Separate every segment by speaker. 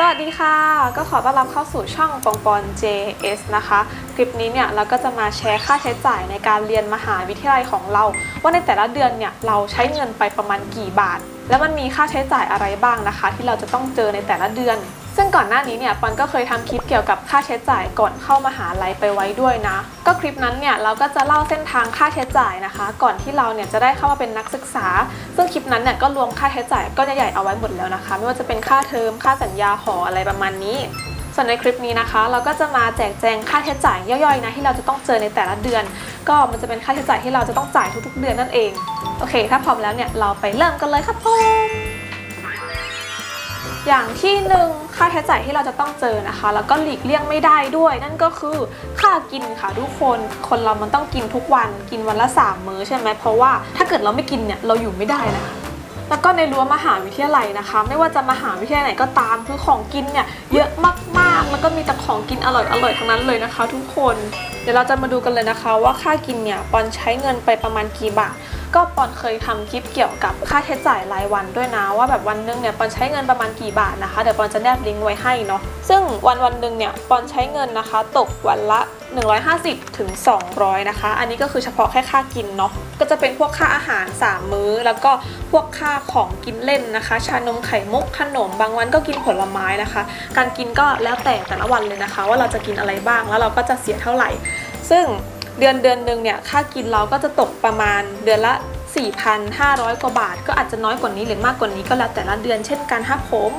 Speaker 1: สวัสดีค่ะ ก็ขอต้อนรับเข้าสู่ช่องปองปอน JS นะคะ คลิปนี้เนี่ยเราก็จะมาแชร์ค่าใช้จ่ายในการเรียนมหาวิทยาลัยของเรา ว่าในแต่ละเดือนเนี่ยเราใช้เงินไปประมาณกี่บาท และมันมีค่าใช้จ่ายอะไรบ้างนะคะ ที่เราจะต้องเจอในแต่ละเดือน ซึ่งก่อนหน้านี้เนี่ยปอนก็เคยทำคลิปเกี่ยวกับค่าใช้จ่ายก่อนเข้ามหาลัยไปไว้ด้วยนะ ก็คลิปนั้นเนี่ยเราก็จะเล่าเส้นทางค่าใช้จ่ายนะคะ ก่อนที่เราเนี่ยจะได้เข้ามาเป็นนักศึกษา ซึ่งคลิปนั้นเนี่ยก็รวมค่าใช้จ่ายก็ใหญ่ๆเอาไว้หมดแล้วนะคะ ไม่ว่าจะเป็นค่าเทอมค่าสัญญาหออะไรประมาณนี้ส่วนในคลิปนี้นะคะ เราก็จะมาแจกแจงค่าใช้จ่ายย่อยๆนะที่เราจะต้องเจอในแต่ละเดือน ก็มันจะเป็นค่าใช้จ่ายที่เราจะต้องจ่ายทุกๆ เดือนนั่นเอง โอเค ถ้าพร้อมแล้วเนี่ยเราไปเริ่มกันเลยครับผม อย่างที่หนึ่งค่าใช้จ่ายที่เราจะต้องเจอนะคะ แล้วก็หลีกเลี่ยงไม่ได้ด้วย นั่นก็คือค่ากินค่ะทุกคนคนเรามันต้องกินทุกวันกินวันละสามมื้อใช่ไหมเพราะว่าถ้าเกิดเราไม่กินเนี่ยเราอยู่ไม่ได้นะคะแล้วก็ในรั้วมหาวิทยาลัยนะคะ ไม่ว่าจะมหาวิทยาลัยไหนก็ตามคือของกินเนี่ยเยอะมากๆ แล้วก็มีแต่ของกินอร่อยๆทั้งนั้นเลยนะคะ ทุกคน เดี๋ยวเราจะมาดูกันเลยนะคะ ว่าค่ากินเนี่ยปอนใช้เงินไปประมาณกี่บาท ก็ปอนเคยทำคลิปเกี่ยวกับค่าใช้จ่ายรายวันด้วยนะ ว่าแบบวันหนึงเนี่ยปอนใช้เงินประมาณกี่บาทนะคะเดี๋ยวปอนจะแนบลิงก์ไว้ให้เนาะซึ่งวันวันหนึ่งเนี่ยปอนใช้เงินนะคะ ตกวันละ 150ถึง200 นะคะ อันนี้ก็คือเฉพาะแค่ค่ากินเนาะก็จะเป็นพวกค่าอาหาร 3 มื้อ แล้วก็พวกค่าของกินเล่นนะคะ ชานมไข่มุกขนมบางวันก็กินผลไม้นะคะ การกินก็แล้วแต่แต่ละวันเลยนะคะ ว่าเราจะกินอะไรบ้างแล้วเราก็จะเสียเท่าไหร่ ซึ่ง เดือนเดือนหนึ่งเนี่ยค่ากินเราก็จะตกประมาณเดือนละ 4,500 กว่าบาท ก็อาจจะน้อยกว่านี้หรือมากกว่านี้ก็แล้วแต่ละเดือนเช่นกันครับผม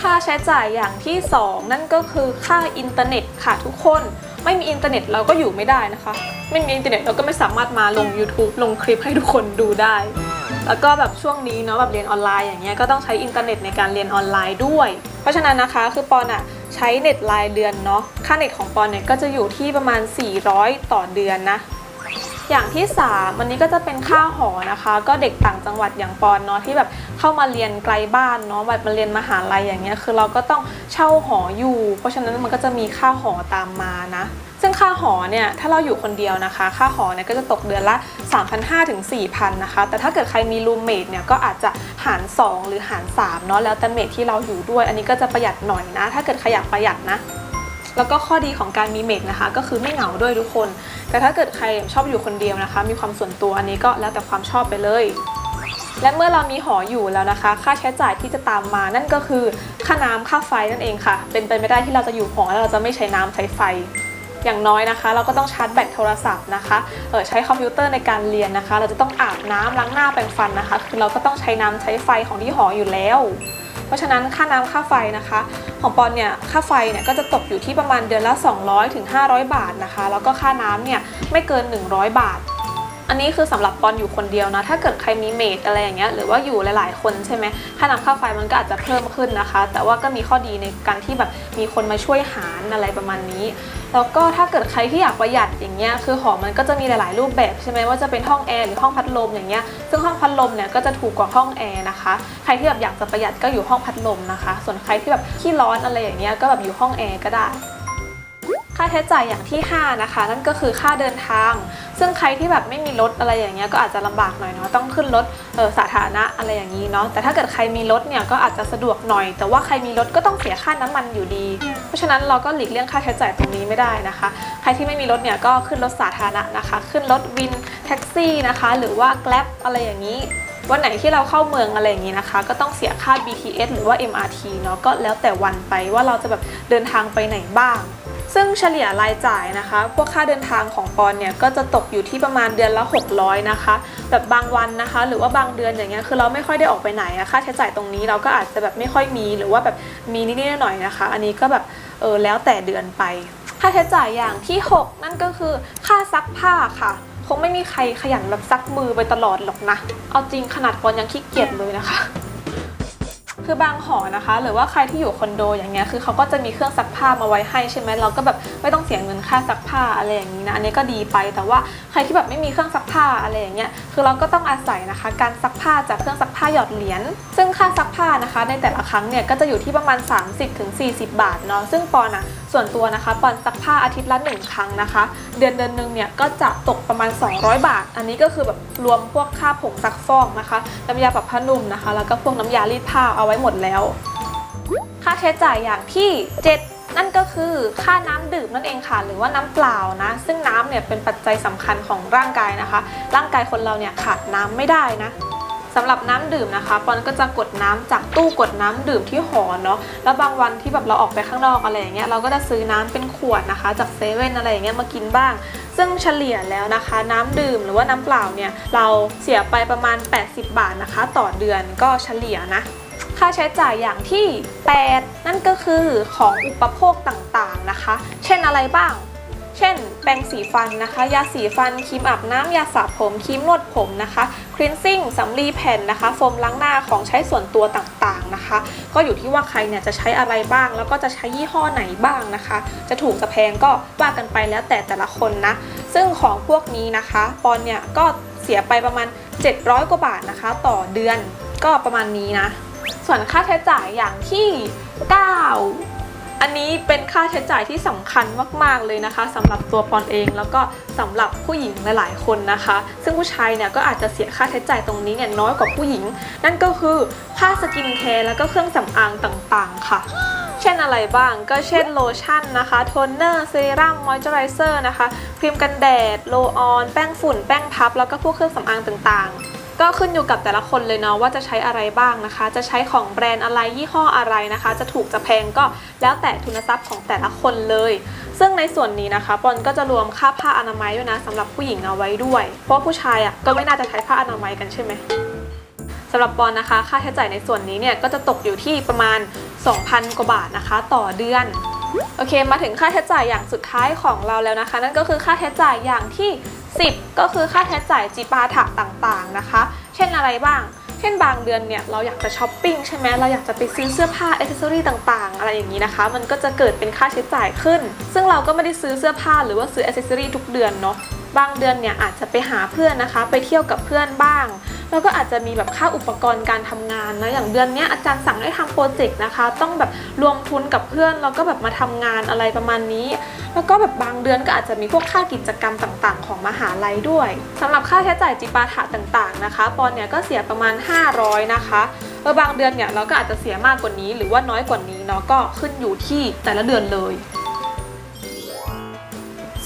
Speaker 1: ค่าใช้จ่ายอย่างที่ 2 นั่นก็คือค่าอินเทอร์เน็ตค่ะทุกคน ไม่มีอินเทอร์เน็ตเราก็อยู่ไม่ได้นะคะ ไม่มีอินเทอร์เน็ตเราก็ไม่สามารถมาลง YouTube ลงคลิปให้ทุกคนดูได้ แล้วก็แบบช่วงนี้เนาะแบบเรียนออนไลน์อย่างเงี้ยก็ต้องใช้อินเทอร์เน็ตในการเรียนออนไลน์ด้วย เพราะฉะนั้นนะคะคือปอนอะ ใช้เน็ตรายเดือนเนาะค่าเน็ตของปอนเนี่ยก็จะอยู่ที่ประมาณ 400 ต่อเดือนนะอย่างที่3วันนี้ก็จะเป็นค่าหอนะคะ ก็เด็กต่างจังหวัดอย่างปอนเนาะที่แบบเข้ามาเรียนไกลบ้านเนาะแบบมาเรียนมหาลัยอย่างเงี้ยคือเราก็ต้องเช่าหออยู่ เพราะฉะนั้นมันก็จะมีค่าหอตามมานะ ซึ่งค่าหอเนี่ยถ้าเราอยู่คนเดียวนะคะ ค่าหอเนี่ยก็จะตกเดือนละ 3,500ถึง4,000นะคะ แต่ถ้าเกิดใครมีรูมเมทเนี่ยก็อาจจะหาร 2 หรือหาร3เนาะแล้วแต่เมทที่เราอยู่ด้วย อันนี้ก็จะประหยัดหน่อยนะ ถ้าเกิดใครอยากประหยัดนะแล้วก็ข้อดีของการมีเมทนะคะ ก็คือไม่เหงาด้วยทุกคน แต่ถ้าเกิดใครชอบอยู่คนเดียวนะคะ มีความส่วนตัวอันนี้ก็แล้วแต่ความชอบไปเลย และเมื่อเรามีหออยู่แล้วนะคะ ค่าใช้จ่ายที่จะตามมานั่นก็คือค่าน้ำค่าไฟนั่นเองค่ะ เป็นไปไม่ได้ที่เราจะอยู่หอแล้วเราจะไม่ใช้น้ำใช้ไฟ อย่างน้อยนะคะ เราก็ต้องชาร์จแบตโทรศัพท์นะคะเออใช้คอมพิวเตอร์ในการเรียนนะคะ เราจะต้องอาบน้ำล้างหน้าแปรงฟันนะคะ คือเราก็ต้องใช้น้ำใช้ไฟของที่หออยู่แล้ว เพราะฉะนั้นค่าน้ำค่าไฟนะคะ ของปอนเนี่ยค่าไฟเนี่ยก็จะตกอยู่ที่ประมาณเดือนละ 200ถึง500 บาทนะคะ แล้วก็ค่าน้ำเนี่ยไม่เกิน 100 บาท อันนี้คือสำหรับปอนอยู่คนเดียวนะ ถ้าเกิดใครมีเมดอะไรอย่างเงี้ยหรือว่าอยู่หลาย ๆ คนใช่ไหมค่าน้ำค่าไฟมันก็อาจจะเพิ่มขึ้นนะคะ แต่ว่าก็มีข้อดีในการที่แบบมีคนมาช่วยหารอะไรประมาณนี้ แล้วก็ถ้าเกิดใครที่อยากประหยัดอย่างเงี้ยคือหอมันก็จะมีหลาย ๆ รูปแบบใช่ไหมว่าจะเป็นห้องแอร์หรือห้องพัดลมอย่างเงี้ยซึ่งห้องพัดลมเนี่ยก็จะถูกกว่าห้องแอร์นะคะใครที่แบบอยากจะประหยัดก็อยู่ห้องพัดลมนะคะ ส่วนใครที่แบบขี้ร้อนอะไรอย่างเงี้ยก็แบบอยู่ห้องแอร์ก็ได้ ค่าใช้จ่ายอย่างที่ 5 นะคะ นั่นก็คือค่าเดินทาง ซึ่งใครที่แบบไม่มีรถอะไรอย่างเงี้ยก็อาจจะลำบากหน่อยเนาะต้องขึ้นรถเออสาธารณะอะไรอย่างนี้เนาะแต่ถ้าเกิดใครมีรถเนี่ยก็อาจจะสะดวกหน่อย แต่ว่าใครมีรถก็ต้องเสียค่าน้ำมันอยู่ดี เพราะฉะนั้นเราก็หลีกเลี่ยงค่าใช้จ่ายตรงนี้ไม่ได้นะคะ ใครที่ไม่มีรถเนี่ยก็ขึ้นรถสาธารณะนะคะ ขึ้นรถวินแท็กซี่นะคะ หรือว่า Grab อะไรอย่างนี้วันไหนที่เราเข้าเมืองอะไรอย่างนี้นะคะ ก็ต้องเสียค่า BTS หรือว่า MRT เนาะก็แล้วแต่วันไปว่าเราจะแบบเดินทางไปไหนบ้าง ซึ่งเฉลี่ยรายจ่ายนะคะ พวกค่าเดินทางของปอนเนี่ยก็จะตกอยู่ที่ประมาณเดือนละ 600 นะคะ แบบบางวันนะคะ หรือว่าบางเดือนอย่างเงี้ยคือเราไม่ค่อยได้ออกไปไหนอะค่าใช้จ่ายตรงนี้เราก็อาจจะแบบไม่ค่อยมีหรือว่าแบบมีนิดๆหน่อยๆนะคะ อันนี้ก็แบบเออแล้วแต่เดือนไป ค่าใช้จ่ายอย่างที่ 6 นั่นก็คือค่าซักผ้าค่ะคงไม่มีใครขยันแบบซักมือไปตลอดหรอกนะ เอาจริงขนาดปอนยังขี้เกียจเลยนะคะ คือบางหอนะคะ หรือว่าใครที่อยู่คอนโดอย่างเงี้ยคือเขาก็จะมีเครื่องซักผ้ามาไว้ให้ใช่ไหมเราก็แบบไม่ต้องเสียเงินค่าซักผ้าอะไรอย่างนี้นะอันนี้ก็ดีไปแต่ว่าใครที่แบบไม่มีเครื่องซักผ้าอะไรอย่างเงี้ยคือเราก็ต้องอาศัยนะคะ การซักผ้าจากเครื่องซักผ้าหยอดเหรียญซึ่งค่าซักผ้านะคะ ในแต่ละครั้งเนี่ยก็จะอยู่ที่ประมาณ 30-40 บาทเนาะซึ่งปอนอะส่วนตัวนะคะปอนซักผ้าอาทิตย์ละหนึ่งครั้งนะคะ เดือนเดือนหนึ่งเนี่ยก็จะตกประมาณ 200 บาท อันนี้ก็คือแบบรวมพวกค่าผงซักฟอกนะคะน้ำยาปรับผ้านุ่มนะคะ แล้วก็พวกน้ำยารีดผ้าเอาไว้หมดแล้ว ค่าใช้จ่ายอย่างที่ 7นั่นก็คือค่าน้ำดื่มนั่นเองค่ะ หรือว่าน้ำเปล่านะ ซึ่งน้ำเนี่ยเป็นปัจจัยสำคัญของร่างกายนะคะ ร่างกายคนเราเนี่ยขาดน้ำไม่ได้นะสำหรับน้ำดื่มนะคะปอนก็จะกดน้ำจากตู้กดน้ำดื่มที่หอเนาะแล้วบางวันที่แบบเราออกไปข้างนอกอะไรอย่างเงี้ยเราก็จะซื้อน้ำเป็นขวดนะคะ จากเซเว่นอะไรอย่างเงี้ยมากินบ้าง ซึ่งเฉลี่ยแล้วนะคะ น้ำดื่มหรือว่าน้ำเปล่าเนี่ยเราเสียไปประมาณ 80 บาทนะคะ ต่อเดือนก็เฉลี่ยนะ ค่าใช้จ่ายอย่างที่ 8 นั่นก็คือของอุปโภคต่างๆนะคะ เช่นอะไรบ้าง เช่น แปรงสีฟันนะคะ ยาสีฟัน ครีมอาบน้ำ ยาสระผม ครีมนวดผมนะคะคลีนซิ่งสำลีแผ่นนะคะ โฟมล้างหน้า ของใช้ส่วนตัวต่างๆนะคะ ก็อยู่ที่ว่าใครเนี่ยจะใช้อะไรบ้าง แล้วก็จะใช้ยี่ห้อไหนบ้างนะคะ จะถูกจะแพงก็ว่ากันไปแล้วแต่แต่ละคนนะ ซึ่งของพวกนี้นะคะ ปอนเนี่ยก็เสียไปประมาณ 700 กว่าบาทนะคะ ต่อเดือนก็ประมาณนี้นะ ส่วนค่าใช้จ่ายอย่างที่ 9 อันนี้เป็นค่าใช้จ่ายที่สำคัญมาก ๆ เลยนะคะสำหรับตัวปอนเองแล้วก็สำหรับผู้หญิงหลาย ๆ คนนะคะ ซึ่งผู้ชายเนี่ยก็อาจจะเสียค่าใช้จ่ายตรงนี้เนี่ยน้อยกว่าผู้หญิง นั่นก็คือค่าสกินแคร์แล้วก็เครื่องสำอางต่างๆ ค่ะเช่นอะไรบ้างก็เช่นโลชั่นนะคะโทนเนอร์เซรั่มมอยเจอไรเซอร์นะคะครีมกันแดด โลออน แป้งฝุ่น แป้งพับ แล้วก็พวกเครื่องสำอางต่างๆ ก็ขึ้นอยู่กับแต่ละคนเลยเนาะว่าจะใช้อะไรบ้างนะคะ จะใช้ของแบรนด์อะไรยี่ห้ออะไรนะคะ จะถูกจะแพงก็แล้วแต่ทุนทรัพย์ของแต่ละคนเลย ซึ่งในส่วนนี้นะคะปอนก็จะรวมค่าผ้าอนามัยด้วยนะสำหรับผู้หญิงเอาไว้ด้วย เพราะผู้ชายอะก็ไม่น่าจะใช้ผ้าอนามัยกันใช่ไหมสำหรับปอนนะคะ ค่าใช้จ่ายในส่วนนี้เนี่ยก็จะตกอยู่ที่ประมาณ 2,000 กว่าบาทนะคะ ต่อเดือนโอเค มาถึงค่าใช้จ่ายอย่างสุดท้ายของเราแล้วนะคะ นั่นก็คือค่าใช้จ่ายอย่างที่ 10 ก็คือค่าใช้จ่ายจีปาถะต่างๆนะคะ เช่นอะไรบ้าง เช่นบางเดือนเนี่ยเราอยากจะช้อปปิ้งใช่ไหมเราอยากจะไปซื้อเสื้อผ้าอ c เซอรี่ต่างๆ อะไรอย่างนี้นะคะ มันก็จะเกิดเป็นค่าใช้จ่ายขึ้น ซึ่งเราก็ไม่ได้ซื้อเสื้อผ้าหรือว่าซื้ออ c เซอรี่ทุกเดือนเนาะ บางเดือนเนี่ยอาจจะไปหาเพื่อนนะคะ ไปเที่ยวกับเพื่อนบ้าง แล้วก็อาจจะมีแบบค่าอุปกรณ์การทำงานนะอย่างเดือนนี้อาจารย์สั่งให้ทำโปรเจกต์นะคะ ต้องแบบรวมทุนกับเพื่อนแล้วก็แบบมาทำงานอะไรประมาณนี้ แล้วก็แบบบางเดือนก็อาจจะมีพวกค่ากิจกรรมต่างๆ ของมหาลัยด้วยสำหรับค่าใช้จ่ายจิปาถะต่างๆนะคะปอนเนี่ยก็เสียประมาณ 500 นะคะเออบางเดือนเนี่ยเราก็อาจจะเสียมากกว่านี้ หรือว่าน้อยกว่านี้เนาะก็ขึ้นอยู่ที่แต่ละเดือนเลย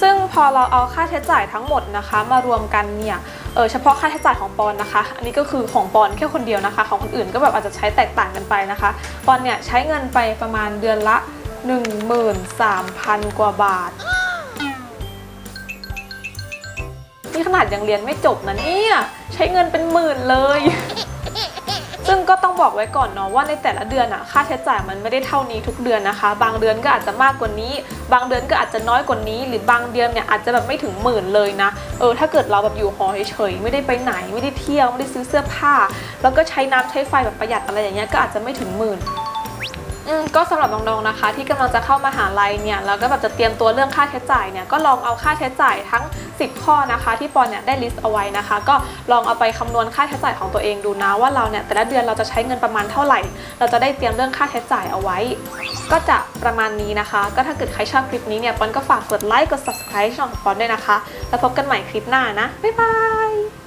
Speaker 1: ซึ่งพอเราเอาค่าใช้จ่ายทั้งหมดนะคะ มารวมกันเนี่ย เออเฉพาะค่าใช้จ่ายของปอนนะคะ อันนี้ก็คือของปอนแค่คนเดียวนะคะ ของคนอื่นก็แบบอาจจะใช้แตกต่างกันไปนะคะ ปอนเนี่ยใช้เงินไปประมาณเดือนละ 13,000 กว่าบาท นี่ขนาดยังเรียนไม่จบนะเนี่ย ใช้เงินเป็นหมื่นเลย ซึ่งก็ต้องบอกไว้ก่อนเนาะว่าในแต่ละเดือนอะค่าใช้จ่ายมันไม่ได้เท่านี้ทุกเดือนนะคะ บางเดือนก็อาจจะมากกว่านี้ บางเดือนก็อาจจะน้อยกว่านี้ หรือบางเดือนเนี่ยอาจจะแบบไม่ถึงหมื่นเลยนะเออถ้าเกิดเราแบบอยู่หอเฉยๆไม่ได้ไปไหนไม่ได้เที่ยวไม่ได้ซื้อเสื้อผ้า แล้วก็ใช้น้ำใช้ไฟแบบประหยัดอะไรอย่างเงี้ยก็อาจจะไม่ถึงหมื่น อืมก็สำหรับน้องๆนะคะ ที่กำลังจะเข้ามาหาลัยเนี่ยแล้วก็แบบจะเตรียมตัวเรื่องค่าใช้จ่ายเนี่ยก็ลองเอาค่าใช้จ่ายทั้ง 10 ข้อนะคะ ที่ปอนเนี่ยได้ลิสต์เอาไว้นะคะ ก็ลองเอาไปคำนวณค่าใช้จ่ายของตัวเองดูนะว่าเราเนี่ยแต่ละเดือนเราจะใช้เงินประมาณเท่าไหร่ เราจะได้เตรียมเรื่องค่าใช้จ่ายเอาไว้ ก็จะประมาณนี้นะคะ ก็ถ้าเกิดใครชอบคลิปนี้เนี่ยปอนก็ฝากกดไลค์กด subscribe ช่องของปอนด้วยนะคะ แล้วพบกันใหม่คลิปหน้านะบ๊ายบาย